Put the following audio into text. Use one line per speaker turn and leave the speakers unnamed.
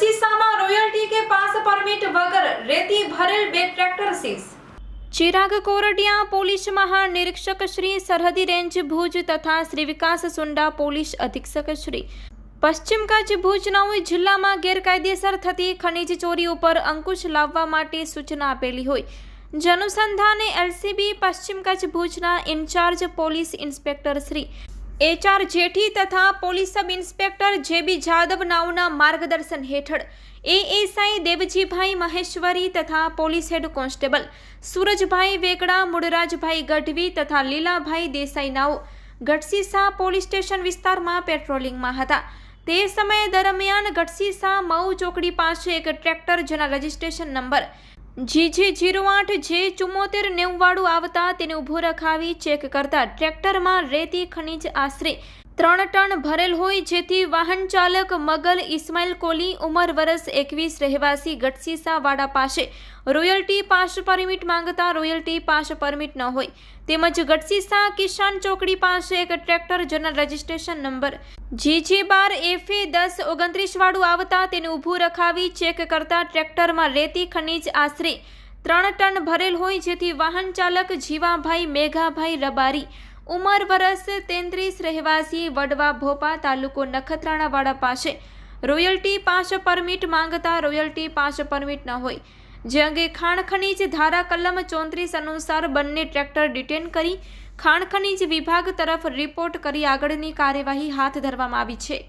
આરસીસામાં royalty કે pass permit વગર રેતી ભરેલ બે tractor seize. Chirag Kordiya police મહાનિરીક્ષક Shri સરહદી રેન્જ ભુજ તથા શ્રી વિકાસ સુંડા પોલીસ અધિક્ષક શ્રી. પશ્ચિમ કચ્છ ભુજ નવી જિલ્લામાં ગેરકાયદેસર થતી ખનીજ ચોરી ઉપર અંકુશ લાવવા માટે સૂચના આપેલી હોય. જનુસંધાને એલસીબી પશ્ચિમ કચ્છ ભુજના incharge police inspector Shri. H R Jethi તથા police sub inspector J B Jadav નાઓના માર્ગદર્શન હેઠળ એએસઆઈ દેવજીભાઈ મહેશ્વરી તથા police head constable Surajbhai Vegda Mulrajbhai Gadhvi તથા લીલાભાઈ દેસાઈ નાઓ ગઢસીસા પોલીસ સ્ટેશન વિસ્તારમાં પેટ્રોલિંગમાં હતા. તે સમય દરમિયાન ગઢસીસા મઉ ચોકડી પાસે એક ટ્રેક્ટર જેના રજિસ્ટ્રેશન નંબર જીજી જીરો આઠ જે ચુમ્મોતેર નેવવાળું આવતા તેને ઊભો રખાવી ચેક કરતા ટ્રેક્ટરમાં રેતી ખનીજ આશરે ત્રણ ટન ભરેલ હોય જેથી વાહન ચાલક મગલ ઇસ્માઇલ કોલી ઉંમર વરસ એકવીસ રહેવાસી ગટસીસા વાડા પાસે રોયલ્ટી પાસ પરમિટ માંગતા રોયલ્ટી પાસ પરમિટ ન હોય. તેમજ ગટસીસા કિસાન ચોકડી પાસે એક ટ્રેક્ટર જેના રજિસ્ટ્રેશન નંબર. જીજી બાર એફએ દસ ઓગણત્રીસ વાળું આવતા તેને ઊભું રખાવી ચેક કરતા ટ્રેક્ટરમાં રેતી ખનીજ આશરે ત્રણ ટન ભરેલ હોય જેથી વાહન ચાલક જીવાભાઈ મેઘાભાઈ રબારી ઉંમર વર્ષ તેત્રીસ રહેવાસી વડવા ભોપા તાલુકો નખત્રાણાવાડા પાસે. રોયલ્ટી પાસ પરમિટ માંગતા રોયલ્ટી પાસ પરમિટ ન હોય. જે અંગે ખાણ ખનીજ ધારા કલમ ચોત્રીસ અનુસાર બંને ટ્રેક્ટર ડિટેન કરી ખાણ ખનીજ વિભાગ તરફ રિપોર્ટ કરી આગળની કાર્યવાહી હાથ ધરવામાં આવી છે.